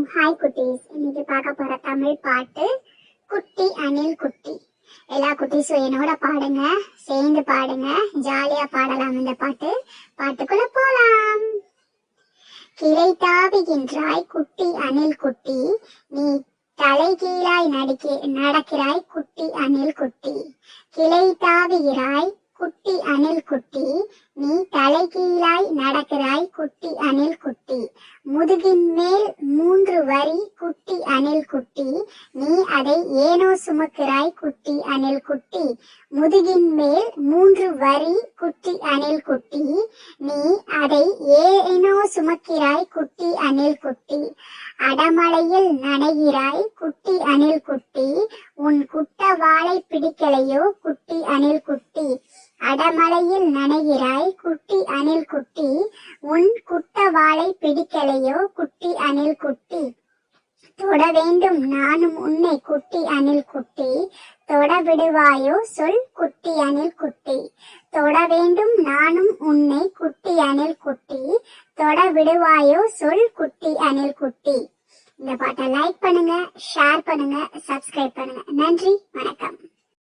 வணக்கம் ஹாய் குட்டீஸ். இன்னைக்கு பார்க்க போற தமிழ் பாட்டு குட்டி அணில் குட்டி. எல்லா குட்டீஸும் என்னோட பாடுங்க சேர்ந்து பாடுங்க ஜாலியா பாடலாம் இந்த பாட்டு. பாட்டுக்குள்ள போலாம். கிளை தாவுகின்றாய் குட்டி அணில் குட்டி. நீ தலைகீழாய் நடிக்க நடக்கிறாய் குட்டி அணில் குட்டி. கிளை தாவுகிறாய் குட்டி அணில் குட்டி. நீ தலைகீழாய் நடக்கிறாய் குட்டி அணில் குட்டி. குட்டி. முதுகின் மேல் மூன்று வரி குட்டி அணில் குட்டி. நீ அதை ஏனோ சுமக்கிறாய் குட்டி அணில் குட்டி. முதுகின் மேல் மூன்று வரி குட்டி அணில் குட்டி. நீ அதை ஏனோ சுமக்கிறாய் குட்டி அணில் குட்டி. அடமலையில் நனைகிறாய் குட்டி அணில் குட்டி. உன் குட்ட வாளை பிடிக்கலையோ குட்டி அணில் குட்டி. அடமலையில் நனைகிறாய் குட்டி அணில் குட்டி. உன் குட்ட வாளை பிடிக்கலையோ குட்டி அணில் குட்டி? தொட வேண்டும் நானும் உன்னை குட்டி அணில் குட்டி. தொட விடுவாயோ சொல் குட்டி அணில் குட்டி. தொட வேண்டும் நானும் உன்னை குட்டி அணில் குட்டி. தொட விடுவாயோ சொல் குட்டி அணில் குட்டி. இந்த பாட்டை லைக் பண்ணுங்க ஷேர் பண்ணுங்க சப்ஸ்கிரைப் பண்ணுங்க. நன்றி வணக்கம்.